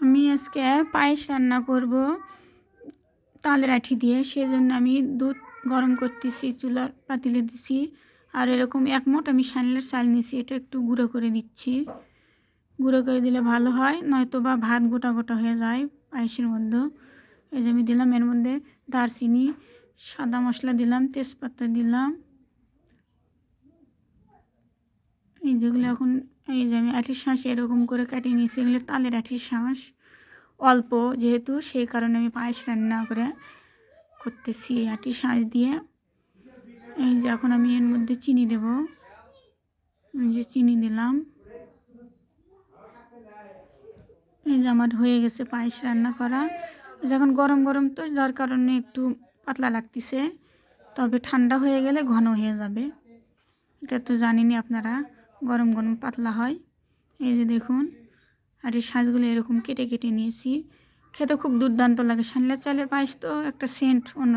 আমি আজকে পায়েস রান্না করব তালের আঠি দিয়ে। সেই জন্য আমি দুধ গরম করতেছি, চুলার পাতিলে দিছি। আর এরকম এক মোট আমি সানলের চাল নিছি এটা একটু গুঁড়ো করে দিচ্ছি। গুঁড়ো করে দিলে ভালো হয়, নয়তো বা ভাত গোটা গোটা হয়ে যায় পায়েসের মধ্যে। এই যে আমি দিলাম, এর মধ্যে দারচিনি, সাদা মশলা দিলাম, তেজপাতা দিলাম এই যেগুলো এখন এই যে আমি আঠির শাঁস এরকম করে কাটিয়ে নিয়েছি, এগুলো তালের আঠির শাঁস অল্প যেহেতু, সেই কারণে আমি পায়েস রান্না করে করতেছি আটির শাঁস দিয়ে। এই যে এখন আমি এর মধ্যে চিনি দেব। যে চিনি দিলাম। এই যে আমার হয়ে গেছে পায়েস রান্না করা। যখন গরম গরম তো, যার কারণে একটু পাতলা লাগতেছে। তবে ঠান্ডা হয়ে গেলে ঘন হয়ে যাবে। এটা তো জানিনি আপনারা। গরম গরম পাতলা হয়। এই যে দেখুন, আর এই শাঁসগুলো এরকম কেটে কেটে নিয়েছি। খেতে খুব দুর্দান্ত লাগে। সানলা চালের পায়েস তো একটা সেন্ট অন্য